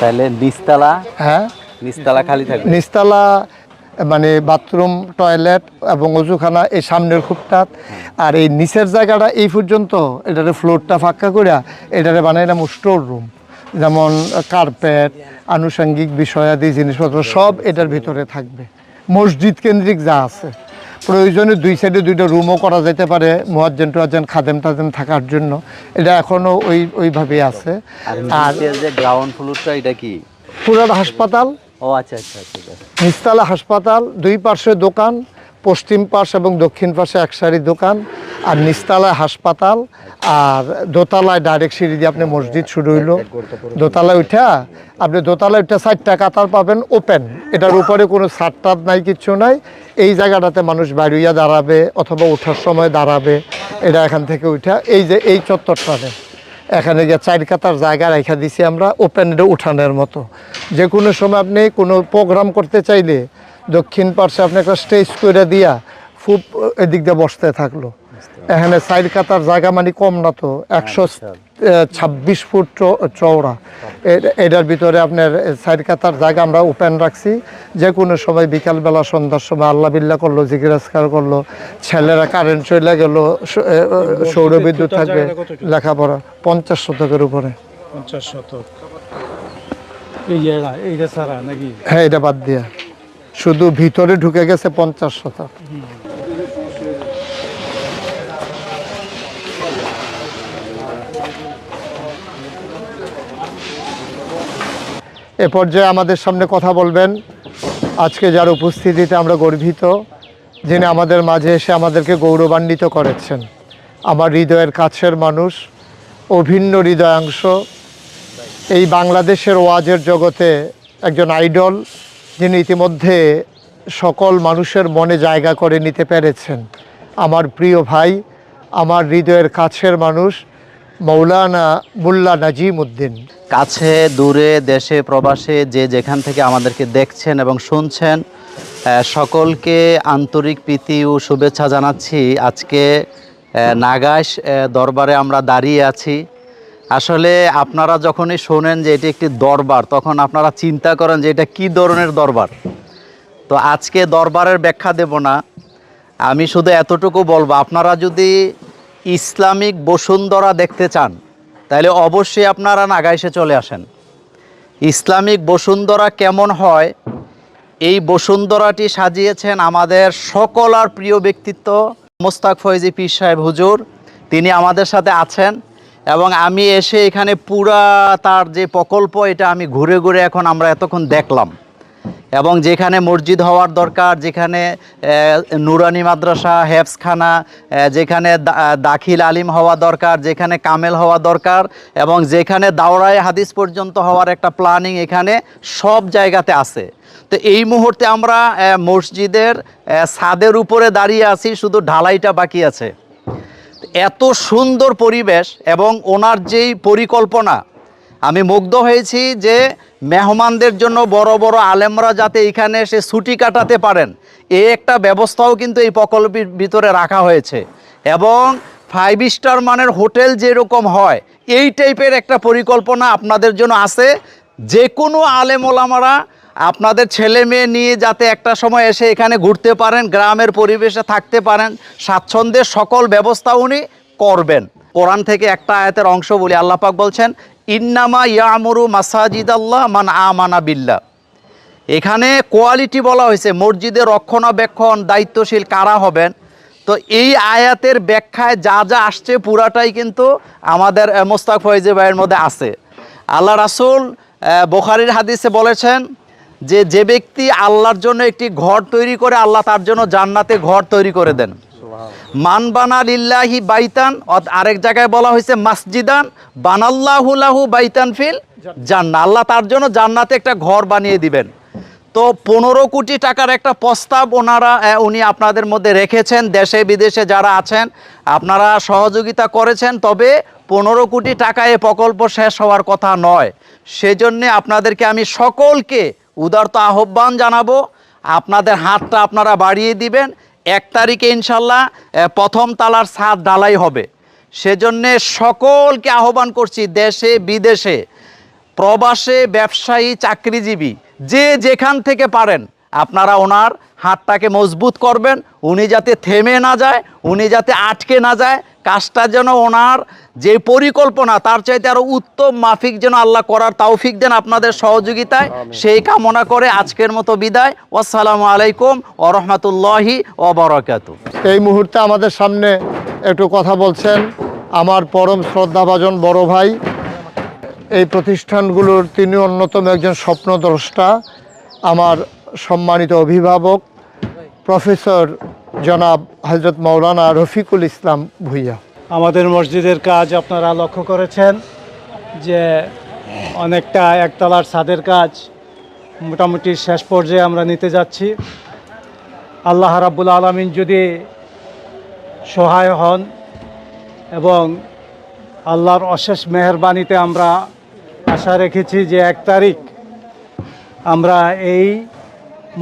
তাহলে নিচতলা হ্যাঁ। নিচতলা খালি থাকবে। নিচতলা মানে বাথরুম টয়লেট এবং অজুখানা এই সামনের খুবটা আর এই নিচের জায়গাটা এই পর্যন্ত এটারে ফ্লোরটা ফাঁকা করে এটারে বানাইলাম স্টোর রুম। যেমন কার্পেট আনুষঙ্গিক বিষয়াদি জিনিসপত্র সব এটার ভিতরে থাকবে। মসজিদ কেন্দ্রিক যা আছে। প্রয়োজনে দুই সাইডে দুইটা রুমও করা যেতে পারে মোয়াজ্জেন টোয়াজ্জেন খাদেম টাদেম থাকার জন্য। এটা এখনও ওই ওইভাবেই আছে। আর যে গ্রাউন্ড ফ্লোরটা এটা কি? পুরান হাসপাতাল ও আচ্ছা আচ্ছা আচ্ছা আচ্ছা। নিচতলা হাসপাতাল দুই পার্শ্বে দোকান পশ্চিম পাশ এবং দক্ষিণ পাশে এক সারি দোকান, আর নিচতলায় হাসপাতাল, আর দোতলায় ডাইরেক্ট সিঁড়ি দিয়ে আপনি মসজিদ শুরু হইল। দোতলায় উঠা, আপনি দোতলায় উঠে চারটা কাতার পাবেন ওপেন এটার উপরে কোনো টাদ নাই, কিচ্ছু নাই। এই জায়গাটাতে মানুষ বাড়িয়া দাঁড়াবে অথবা ওঠার সময় দাঁড়াবে। এটা এখান থেকে উঠা। এই যে, এই চত্বরটাতে এখানে গিয়ে চার কাতার জায়গা রেখা দিছি আমরা ওপেন এটা উঠানের মতো। যে কোনো সময় আপনি কোনো প্রোগ্রাম করতে চাইলে দক্ষিণ পার্শ্বে আপনি একটা স্টেজ করে দিয়া খুব এদিক দিয়ে বসতে থাকল। এখানে চার কাতার জায়গা মানে কম না তো একশো ছাব্বিশ ফুট চ- চওড়া। এটার ভিতরে আপনার চার কাতার জায়গা আমরা ওপেন রাখছি। যে কোনো সময় বিকালবেলা সন্ধ্যার সময় আল্লাহ বিল্লা করল জিজ্ঞাসকার করল ছেলেরা কারেন্ট চলে গেল সৌর বিদ্যুৎ থাকবে লেখাপড়া পঞ্চাশ শতকের উপরে। পঞ্চাশ শতক। হ্যাঁ এটা বাদ দিয়া। শুধু ভিতরে ঢুকে গেছে পঞ্চাশ শতাংশ। এ পর্যায়ে আমাদের সামনে কথা বলবেন। আজকে যার উপস্থিতিতে আমরা গর্বিত, যিনি আমাদের মাঝে এসে আমাদেরকে গৌরবান্বিত করেছেন। আমার হৃদয়ের কাছের মানুষ, অভিন্ন হৃদয়াংশ, এই বাংলাদেশের ওয়াজের জগতে একজন আইডল যিনি ইতিমধ্যে সকল মানুষের মনে জায়গা করে নিতে পেরেছেন। আমার প্রিয় ভাই আমার হৃদয়ের কাছের মানুষ মৌলানা মুল্লা নাজিম উদ্দিন কাছে দূরে দেশে প্রবাসে যে যেখান থেকে আমাদেরকে দেখছেন এবং শুনছেন সকলকে আন্তরিক প্রীতি ও শুভেচ্ছা জানাচ্ছি। আজকে আহ, দরবারে আমরা দাঁড়িয়ে আছি। আসলে আপনারা যখনই শোনেন যে এটি একটি দরবার, তখন আপনারা চিন্তা করেন যে এটা কি ধরনের দরবার। তো আজকে দরবারের ব্যাখ্যা দেব না। আমি শুধু এতটুকু বলব, আপনারা যদি ইসলামিক বসুন্ধরা দেখতে চান, তাহলে অবশ্যই আপনারা নাগাইশে চলে আসেন। ইসলামিক বসুন্ধরা কেমন হয়? এই বসুন্ধরাটি সাজিয়েছেন আমাদের সকল আর প্রিয় ব্যক্তিত্ব মোস্তাক ফয়েজি পীর সাহেব হুজুর। তিনি আমাদের সাথে আছেন। এবং আমি এসে এখানে পুরা তার যে প্রকল্প, এটা আমি ঘুরে ঘুরে এখন আমরা এতক্ষণ দেখলাম। এবং যেখানে মসজিদ হওয়ার দরকার, যেখানে নুরানি মাদ্রাসা হেফসখানা যেখানে দাখিল আলিম হওয়া দরকার, যেখানে কামেল হওয়া দরকার, এবং যেখানে দাওরায় হাদিস পর্যন্ত হওয়ার একটা প্ল্যানিং এখানে সব জায়গাতে আছে। তো এই মুহূর্তে আমরা মসজিদের ছাদের উপরে দাঁড়িয়ে আছি, শুধু ঢালাইটা বাকি আছে। এত সুন্দর পরিবেশ এবং ওনার যেই পরিকল্পনা, আমি মুগ্ধ হয়েছি যে মেহমানদের জন্য বড় বড় আলেমরা যাতে এখানে এসে ছুটি কাটাতে পারেন। এই একটা ব্যবস্থাও কিন্তু এই প্রকল্পের ভিতরে রাখা হয়েছে। এবং ফাইভ স্টার মানের হোটেল যেরকম হয়, এই টাইপের একটা পরিকল্পনা আপনাদের জন্য আছে। যে কোনো আলেম ওলামারা আপনাদের ছেলে মেয়ে নিয়ে যাতে একটা সময় এসে এখানে ঘুরতে পারেন, গ্রামের পরিবেশে থাকতে পারেন, স্বাচ্ছন্দ্যের সকল ব্যবস্থা উনি করবেন। কোরআন থেকে একটা আয়াতের অংশ বলি, আল্লাহ পাক বলছেন, ইন্নামা ইয়ামরু মাসাজিদ আল্লাহ মান আমানা বিল্লাহ। এখানে কোয়ালিটি বলা হয়েছে, মসজিদের রক্ষণাবেক্ষণ দায়িত্বশীল কারা হবেন? তো এই আয়াতের ব্যাখ্যায় যা যা আসছে পুরাটাই কিন্তু আমাদের মোস্তাক ফয়েজি ভাইয়ের মধ্যে আছে। আল্লাহ রাসুল বোখারির হাদিসে বলেছেন যে যে ব্যক্তি আল্লাহর জন্য একটি ঘর তৈরি করে আল্লাহ তার জন্য জান্নাতে ঘর তৈরি করে দেন। মান বানা লিল্লাহি বাইতান আরেক জায়গায় বলা হয়েছে মাসজিদান বানাল্লাহুলাহু বাইতান ফিল জান্না আল্লাহ তার জন্য জান্নাতে একটা ঘর বানিয়ে দিবেন। তো পনেরো কোটি টাকার একটা প্রস্তাব ওনারা উনি আপনাদের মধ্যে রেখেছেন, দেশে বিদেশে যারা আছেন, আপনারা সহযোগিতা করেছেন, তবে পনেরো কোটি টাকা এ প্রকল্প শেষ হওয়ার কথা নয়। সেজন্যে আপনাদেরকে আমি সকলকে উদারত আহ্বান জানাব, আপনাদের হাতটা আপনারা বাড়িয়ে দিবেন, এক তারিখে ইনশাল্লাহ প্রথম তালার ছাদ ডালাই হবে। সেজন্যে সকলকে আহ্বান করছি, দেশে বিদেশে প্রবাসে ব্যবসায়ী, চাকরিজীবী যে যেখান থেকে পারেন আপনারা ওনার হাতটাকে মজবুত করবেন উনি যাতে থেমে না যায় উনি যাতে আটকে না যায় কাজটা যেন ওনার যে পরিকল্পনা তার চাইতে আরও উত্তম মাফিক যেন আল্লাহ করার তৌফিক দেন আপনাদের সহযোগিতায় সেই কামনা করে আজকের মতো বিদায়। আসসালামু আলাইকুম ও রহমতুল্লাহি ও বরকাতু এই মুহূর্তে আমাদের সামনে একটু কথা বলছেন আমার পরম শ্রদ্ধাভাজন বড় ভাই এই প্রতিষ্ঠানগুলোর তিনি অন্যতম একজন স্বপ্নদ্রষ্টা, আমার সম্মানিত অভিভাবক, প্রফেসর জনাব হজরত মৌলানা রফিকুল ইসলাম ভুইয়া। আমাদের মসজিদের কাজ আপনারা লক্ষ্য করেছেন যে অনেকটা একতলার ছাদের কাজ মোটামুটি শেষ পর্যায়ে আমরা নিতে যাচ্ছি। আল্লাহ রাব্বুল আলমিন যদি সহায় হন এবং আল্লাহর অশেষ মেহরবানিতে আমরা আশা রেখেছি যে এক তারিখ আমরা এই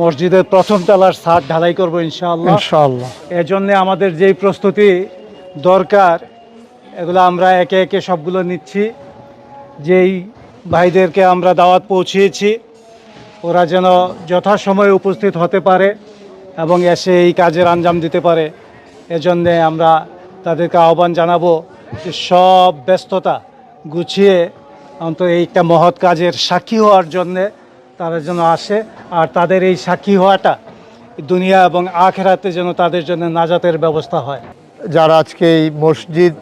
মসজিদের প্রথম তলার ছাদ ঢালাই করব ইনশাআল্লাহ। ইনশাআল্লাহ। এজন্যে আমাদের যেই প্রস্তুতি দরকার এগুলো আমরা একে একে সবগুলো নিচ্ছি। যেই ভাইদেরকে আমরা দাওয়াত পৌঁছিয়েছি ওরা যেন যথাসময়ে উপস্থিত হতে পারে এবং এসে এই কাজের আঞ্জাম দিতে পারে। এজন্যে আমরা তাদেরকে আহ্বান জানাব যে সব ব্যস্ততা গুছিয়ে অন্তত এইটা মহৎ কাজের সাক্ষী হওয়ার জন্যে তারা যেন আসে। আর তাদের এই সাক্ষী হওয়াটা দুনিয়া এবং আখেরাতে যেন তাদের জন্য নাজাতের ব্যবস্থা হয়। যারা আজকে এই মসজিদ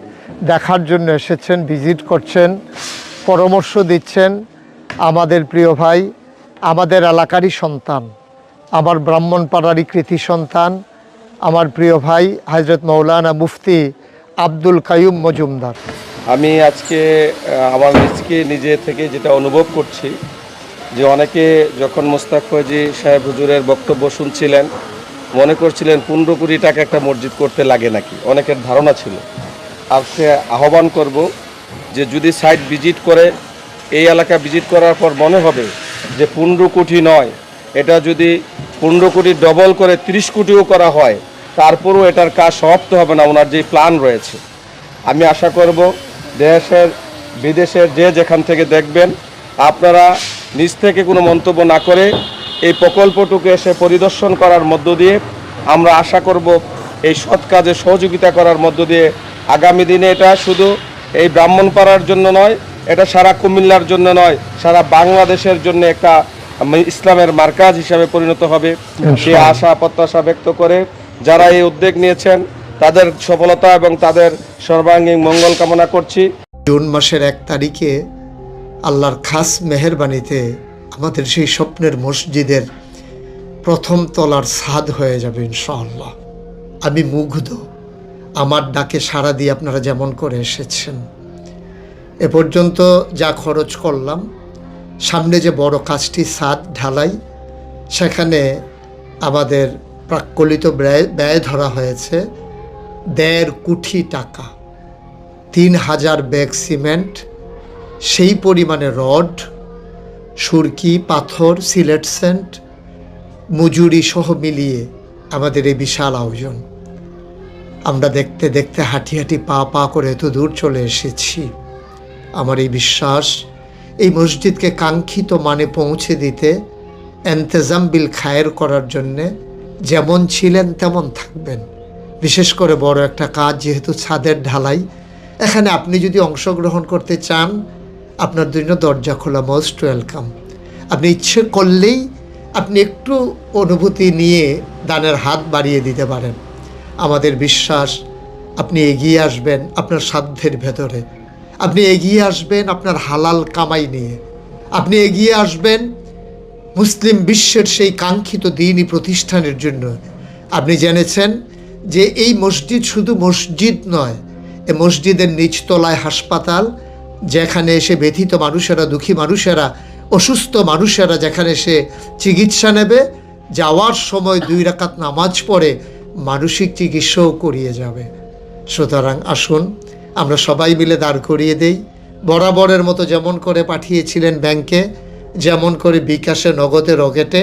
দেখার জন্য এসেছেন, ভিজিট করছেন, পরামর্শ দিচ্ছেন, আমাদের প্রিয় ভাই, আমাদের এলাকারই সন্তান, আমার ব্রাহ্মণপাড়ারই কৃতি সন্তান, আমার প্রিয় ভাই হজরত মৌলানা মুফতি আব্দুল কায়ুম মজুমদার। আমি আজকে আমার নিজকে নিজে থেকে যেটা অনুভব করছি, যে অনেকে যখন মোস্তাক ফয়জি সাহেব হুজুরের বক্তব্য শুনছিলেন, মনে করছিলেন পনেরো কোটি টাকা একটা মসজিদ করতে লাগে নাকি? অনেকের ধারণা ছিল। আজকে আহ্বান করব যে যদি সাইট ভিজিট করে, এই এলাকা ভিজিট করার পর মনে হবে যে পনেরো কোটি নয়, এটা যদি পনেরো কোটি ডবল করে তিরিশ কোটিও করা হয়, তারপরও এটার কাজ সমাপ্ত হবে না, ওনার যে প্ল্যান রয়েছে। আমি আশা করব দেশের বিদেশের যে যেখান থেকে দেখবেন আপনারা নিজ থেকে কোনো মন্তব্য না করে এই প্রকল্পটুকু এসে পরিদর্শন করার মধ্য দিয়ে আমরা আশা করব এই সৎ কাজে সহযোগিতা করার মধ্য দিয়ে আগামী দিনে এটা শুধু এই ব্রাহ্মণপাড়ার জন্য নয় এটা সারা কুমিল্লার জন্য নয় সারা বাংলাদেশের জন্য একটা ইসলামের মার্কাজ হিসাবে পরিণত হবে। সে আশা প্রত্যাশা ব্যক্ত করে যারা এই উদ্যোগ নিয়েছেন তাদের সফলতা এবং তাদের সর্বাঙ্গীন মঙ্গল কামনা করছি। জুন মাসের এক তারিখে আল্লাহর খাস মেহেরবানিতে আমাদের সেই স্বপ্নের মসজিদের প্রথম তলার সাদ হয়ে যাবে ইনশাআল্লাহ। আমি মুগ্ধ। আমার ডাকে সাড়া দিয়ে আপনারা যেমন করে এসেছেন। এ পর্যন্ত যা খরচ করলাম, সামনে যে বড় কাজটি সাদ ঢালাই, সেখানে আমাদের প্রাক্কলিত ব্যয় ব্যয় ধরা হয়েছে। দেড় কোটি টাকা, তিন হাজার ব্যাগ সিমেন্ট, সেই পরিমাণে রড, সুরকি, পাথর, সিলেট সেন্ট, মজুরি সহ মিলিয়ে আমাদের এই বিশাল আয়োজন। আমরা দেখতে দেখতে হাঁটি হাঁটি পা পা করে এত দূর চলে এসেছি। আমার এই বিশ্বাস, এই মসজিদকে কাঙ্ক্ষিত মানে পৌঁছে দিতে এন্তেজাম বিল খায়ের করার জন্যে যেমন ছিলেন তেমন থাকবেন। বিশেষ করে বড় একটা কাজ যেহেতু ছাদের ঢালাই, এখানে আপনি যদি অংশগ্রহণ করতে চান, আপনার জন্য দরজা খোলা মোস্ট ওয়েলকাম আপনি ইচ্ছে করলেই আপনি একটু অনুভূতি নিয়ে দানের হাত বাড়িয়ে দিতে পারেন। আমাদের বিশ্বাস, আপনি এগিয়ে আসবেন আপনার সাধ্যের ভেতরে। আপনি এগিয়ে আসবেন আপনার হালাল কামাই নিয়ে। আপনি এগিয়ে আসবেন মুসলিম বিশ্বের সেই কাঙ্ক্ষিত দিনই প্রতিষ্ঠানের জন্য। আপনি জেনেছেন যে এই মসজিদ শুধু মসজিদ নয়, এ মসজিদের নিচতলায় হাসপাতাল, যেখানে এসে ব্যথিত মানুষেরা, দুঃখী মানুষেরা, অসুস্থ মানুষেরা, যেখানে এসে চিকিৎসা নেবে, যাওয়ার সময় দুই রাকাত নামাজ পড়ে মানসিক চিকিৎসাও করিয়ে যাবে। সুতরাং আসুন, আমরা সবাই মিলে দাঁড় করিয়ে দেই। বরাবরের মতো যেমন করে পাঠিয়েছিলেন ব্যাংকে, যেমন করে বিকাশে, নগদে, রকেটে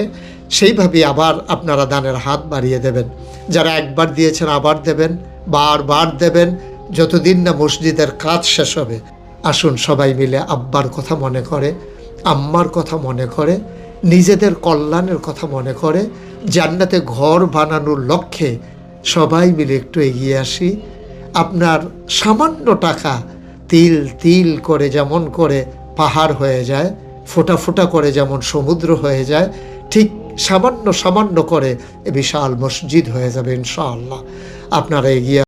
সেইভাবেই আবার আপনারা দানের হাত বাড়িয়ে দেবেন। যারা একবার দিয়েছেন আবার দেবেন, বারবার দেবেন, যতদিন না মসজিদের কাজ শেষ হবে। আসুন সবাই মিলে আব্বার কথা মনে করে, আম্মার কথা মনে করে, নিজেদের কল্যাণের কথা মনে করে, জান্নাতে ঘর বানানোর লক্ষ্যে সবাই মিলে একটু এগিয়ে আসি। আপনার সামান্য টাকা তিল তিল করে যেমন করে পাহাড় হয়ে যায়, ফোটা ফোটা করে যেমন সমুদ্র হয়ে যায়, ঠিক সামান্য সামান্য করে বিশাল মসজিদ হয়ে যাবে ইনশাআল্লাহ। আপনারা এগিয়ে